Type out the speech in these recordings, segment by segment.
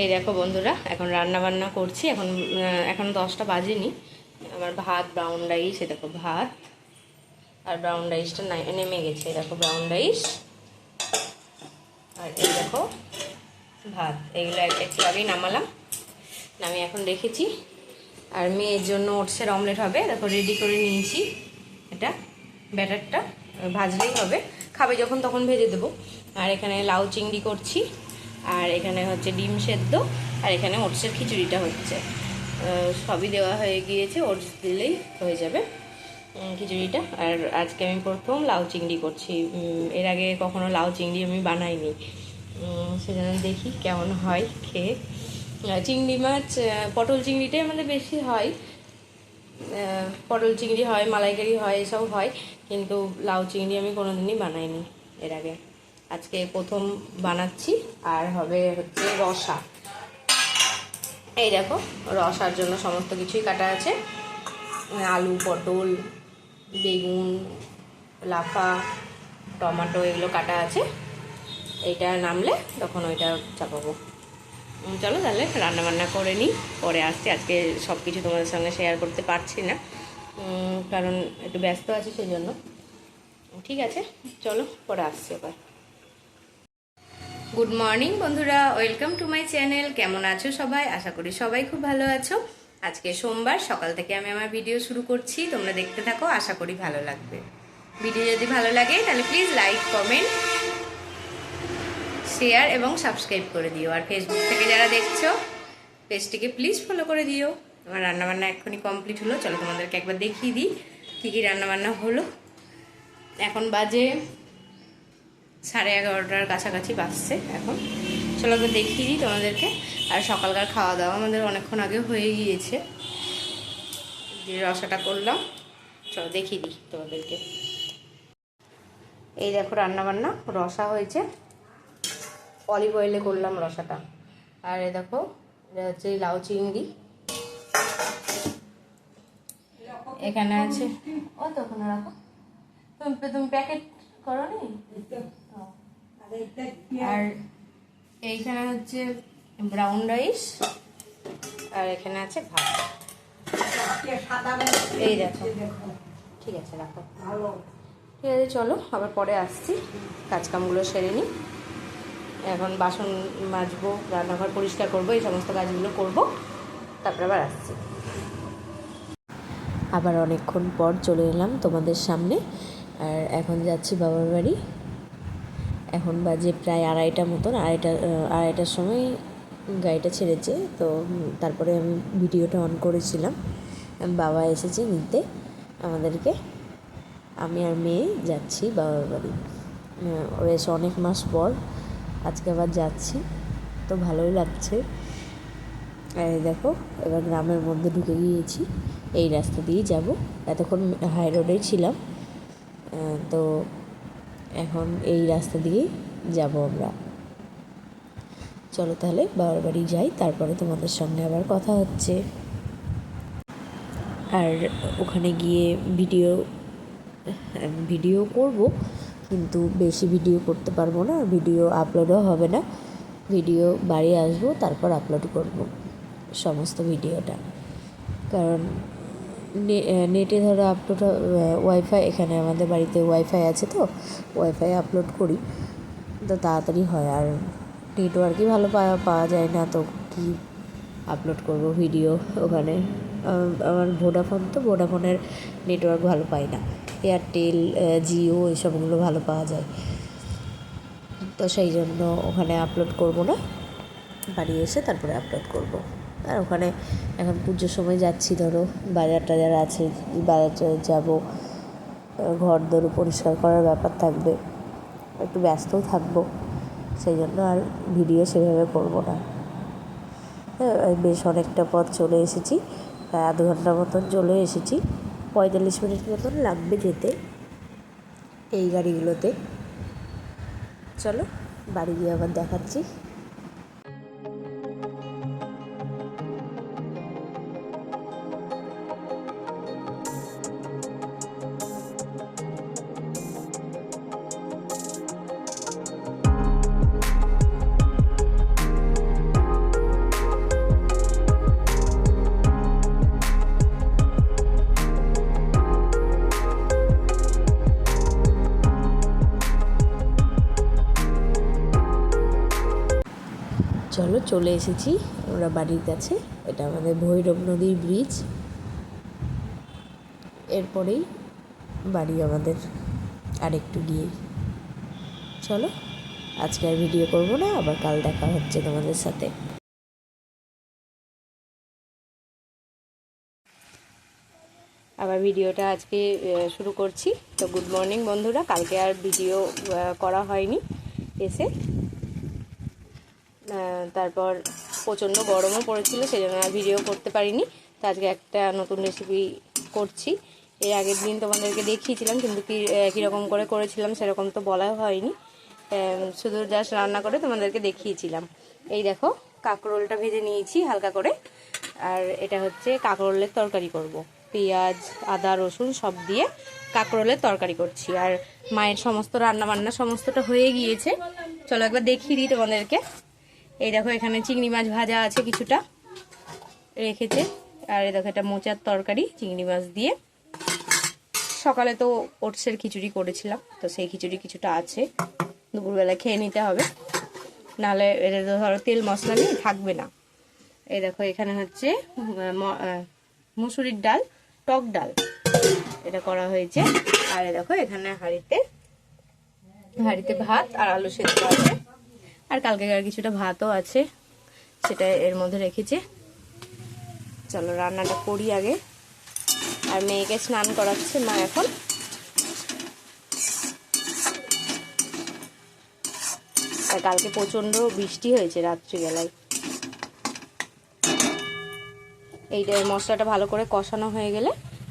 এই দেখো বন্ধুরা, এখন রান্না বান্না করছি। এখন এখন দশটা বাজেনি। আমার ভাত ব্রাউন রাইস এ দেখো ভাত। আর ব্রাউন রাইসটা নেমে গেছে, এই দেখো ব্রাউন রাইস আর এই দেখো ভাত। এগুলো এক- একটু আগেই নামালাম। নামিয়ে এখন রেখেছি। আর মেয়ের জন্য ওটসের অমলেট হবে দেখো রেডি করে নিয়েছি। এটা ব্যাটারটা, ভাজলেই হবে। খাবে যখন, তখন ভেজে দেবো। আর এখানে লাউ চিংড়ি করছি। আর এখানে হচ্ছে ডিম সেদ্ধ, আর এখানে ওটসের খিচুড়িটা হচ্ছে। সবই দেওয়া হয়ে গিয়েছে, ওটস দিলেই হয়ে যাবে খিচুড়িটা। আর আজকে আমি প্রথম লাউ চিংড়ি করছি। এর আগে কখনো লাউ চিংড়ি আমি বানাইনি। সেজন্য দেখি কেমন হয় খেয়ে। চিংড়ি মাছ পটল চিংড়িটাই আমাদের বেশি হয়। পটল চিংড়ি হয়, মালাইকারি হয়, এসব হয়। কিন্তু লাউ চিংড়ি আমি কোনোদিনই বানাইনি এর আগে। আজকে প্রথম বানাচ্ছি, আর হবে হচ্ছে রসা। এই দেখো, রসার জন্য সমস্ত কিছুই কাটা আছে। আলু, পটল, বেগুন, লাফা, টমেটো, এগুলো কাটা আছে। এইটা নামলে তখন ওইটা চাপাবো। চলো তাহলে রান্না বান্না করে নিই। পরে আসছি। আজকে সব কিছু তোমাদের সঙ্গে শেয়ার করতে পারছি না। কারণ একটু ব্যস্ত আছি সেই জন্য ঠিক আছে, চলো, পরে আসছি এবার গুড মর্নিং বন্ধুরা। ওয়েলকাম টু মাই চ্যানেল কেমন আছো সবাই? আশা করি সবাই খুব ভালো আছো। আজকে সোমবার, সকাল থেকে আমি আমার ভিডিও শুরু করছি। তোমরা দেখতে থাকো, আশা করি ভালো লাগবে। ভিডিও যদি ভালো লাগে, তাহলে প্লিজ লাইক কমেন্ট শেয়ার এবং সাবস্ক্রাইব করে দিও। আর ফেসবুক থেকে যারা দেখছ, পেজটিকে প্লিজ ফলো করে দিও। আমার রান্নাবান্না এক্ষুনি কমপ্লিট হলো। চলো তোমাদেরকে একবার দেখিয়ে দিই, কী কী রান্নাবান্না হলো। এখন বাজে সাড়ে এগারোটার কাছাকাছি বাজছে এখন। চলো একবার দেখিয়ে দিই তোমাদেরকে। আর সকালকার খাওয়া দাওয়া আমাদের অনেকক্ষণ আগে হয়ে গিয়েছে। যে রসাটা করলাম। চলো দেখিয়ে দিই তোমাদেরকে। এই দেখো রান্নাবান্না, রসা হয়েছে। অলিভ অয়েলে করলাম রসাটা। আর এই দেখো, এটা হচ্ছে লাউ চিংড়ি। এখানে আছে ও তো ওখানে রাখো। তুমি প্যাকেট করো নি আর এইখানে হচ্ছে ব্রাউন রাইস আর এখানে আছে ভাত। এই দেখো। ঠিক আছে রাখো। ঠিক আছে চলো আবার পরে আসছি। কাজকামগুলো সেরে নিই। এখন বাসন মাজবো রান্নাঘর পরিষ্কার করব এই সমস্ত কাজগুলো করব। তারপরে আবার আসছি। আবার অনেকক্ষণ পর চলে এলাম তোমাদের সামনে। আর এখন যাচ্ছি বাবার বাড়ি। এখন বাজে প্রায় আড়াইটা মতন, আড়াইটা আড়াইটার সময় গাড়িটা ছেড়েছে। তো তারপরে আমি ভিডিওটা অন করেছিলাম। বাবা এসেছে নিতে আমাদেরকে। আমি আর মেয়ে যাচ্ছি বাবার বাড়ি। বেশ অনেক মাস পর আজকে আবার যাচ্ছি। তো ভালোই লাগছে। আর দেখো, এবার গ্রামের মধ্যে ঢুকে গিয়েছি। এই রাস্তা দিয়েই যাব। এতক্ষণ হাই রোডেই ছিলাম। তো এখন এই রাস্তা দিয়েই যাব আমরা। চলো তাহলে বাবার বাড়ি যাই, তারপরে তোমাদের সঙ্গে আবার কথা হচ্ছে। আর ওখানে গিয়ে ভিডিও ভিডিও করব, কিন্তু বেশি ভিডিও করতে পারব না ভিডিও আপলোডও হবে না। ভিডিও বাড়ি আসব, তারপর আপলোড করব, সমস্ত ভিডিওটা কারণ নেটে ধরো আপলোড ওয়াইফাই এখানে আমাদের বাড়িতে ওয়াইফাই আছে তো ওয়াইফাই আপলোড করি। তো তাড়াতাড়ি হয়, আর নেটওয়ার্কই ভালো পাওয়া পাওয়া যায় না, তো কি আপলোড করব ভিডিও ওখানে? আমার ভোডাফোন তো ভোডাফোনের নেটওয়ার্ক ভালো পাই না। এয়ারটেল জিও এসবগুলো ভালো পাওয়া যায়। তো সেই জন্য ওখানে আপলোড করব না, বাড়ি এসে তারপরে আপলোড করব। আর ওখানে এখন পুজোর সময় যাচ্ছি ধরো। বাজার টাজার আছে বাজার টাজার যাব। ঘর দর পরিষ্কার করার ব্যাপার থাকবে। একটু ব্যস্তও থাকব। সেই জন্য আর ভিডিও সেভাবে করব না। হ্যাঁ, বেশ অনেকটা পথ চলে এসেছি। প্রায় আধ ঘণ্টা মতন চলে এসেছি। পঁয়তাল্লিশ মিনিট মতন লাগবে যেতে এই গাড়িগুলোতে। চলো বাড়ি গিয়ে আবার দেখাচ্ছি। চলো চলে এসেছি আমরা বাড়ির কাছে। এটা আমাদের ভৈরব নদীর ব্রিজ এরপরেই বাড়ি আমাদের আরেকটু গিয়েই চলো, আজকে আর ভিডিও করব না, আবার কাল দেখা হচ্ছে তোমাদের সাথে। আবার ভিডিওটা আজকে শুরু করছি। তো গুড মর্নিং বন্ধুরা, কালকে আর ভিডিও করা হয়নি এসে। তারপর প্রচণ্ড গরমও পড়েছিল সেই জন্য আর ভিডিও করতে পারিনি। তো আজকে একটা নতুন রেসিপি করছি। এর আগের দিন তোমাদেরকে দেখিয়েছিলাম, কিন্তু কি কীরকম করে করেছিলাম সেরকম তো বলা হয়নি। শুধু জাস্ট রান্না করে তোমাদেরকে দেখিয়েছিলাম। এই দেখো, কাঁকরোলটা ভেজে নিয়েছি হালকা করে। আর এটা হচ্ছে কাঁকরোলের তরকারি করব। পেঁয়াজ, আদা, রসুন সব দিয়ে কাঁকরোলের তরকারি করছি। আর মায়ের সমস্ত রান্না বান্না সমস্তটা হয়ে গিয়েছে। চলো একবার দেখিয়ে দিই তোমাদেরকে। এই দেখো, এখানে চিংড়ি মাছ ভাজা আছে কিছুটা। রেখেছে। আর এই দেখো, এটা মোচার তরকারি, চিংড়ি মাছ দিয়ে। সকালে তো ওটসের খিচুড়ি করেছিলাম, তো সেই খিচুড়ি কিছুটা আছে। দুপুরবেলা খেয়ে নিতে হবে। নাহলে এটা তো ধরো তেল মশলা নিয়ে থাকবে না। এই দেখো, এখানে হচ্ছে মুসুরির ডাল, টক ডাল। এটা করা হয়েছে। আর দেখো, এখানে হাঁড়িতে হাঁড়িতে ভাত আর আলু সেদ্ধ আছে। আর কালকে কালকেকার কিছুটা ভাতও আছে, সেটা এর মধ্যে রেখেছে। চলো রান্নাটা করি আগে। আর মেয়েকে স্নান করাচ্ছে মা এখন। আর কালকে প্রচণ্ড বৃষ্টি হয়েছে রাত্রিবেলায়। এইটা মশলাটা ভালো করে কষানো হয়ে গেলে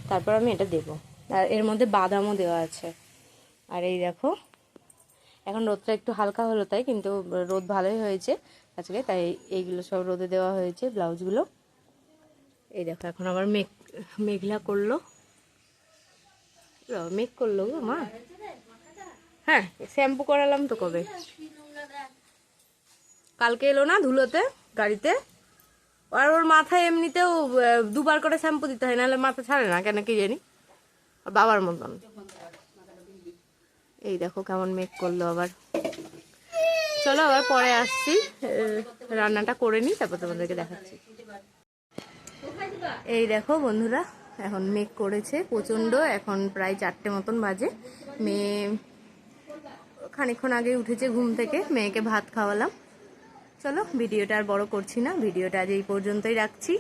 তারপর আমি এটা দেব। আর এর মধ্যে বাদামও দেওয়া আছে। আর এই দেখো এখন রোদটা একটু হালকা হলো তাই, কিন্তু রোদ ভালোই হয়েছে আজকে, তাই এইগুলো সব রোদে দেওয়া হয়েছে ব্লাউজগুলো। এই দেখো, এখন আবার মেঘ, মেঘলা করল। মেঘ করল গো, মা। হ্যাঁ শ্যাম্পু করালাম তো কবে? কালকে এলো না ধুলোতে, গাড়িতে? আর ওর মাথায় এমনিতেও দুবার করে শ্যাম্পু দিতে হয়, নাহলে মাথা ছাড়ে না, কেন কি জানি? বাবার মতন। এই দেখো কেমন মেক করল আবার। চলো আবার পরে আসছি রান্নাটা করে নিই, তারপর তোমাদেরকে দেখাচ্ছি। এই দেখো বন্ধুরা, এখন মেঘ করেছে প্রচণ্ড, এখন প্রায় চারটে মতন বাজে। মেয়ে খানিকক্ষণ আগে উঠেছে ঘুম থেকে, মেয়েকে ভাত খাওয়ালাম। চলো ভিডিওটা আর বড় করছি না, ভিডিওটা আজ এই পর্যন্তই রাখছি।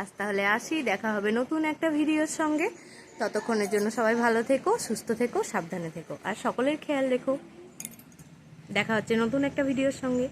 আজ তাহলে আসি, দেখা হবে নতুন একটা ভিডিওর সঙ্গে। ততক্ষণের জন্য সবাই ভালো থেকো, সুস্থ থেকো, সাবধানে থেকো। আর সকলের খেয়াল রেখো। দেখা হচ্ছে নতুন একটা ভিডিওর সঙ্গে।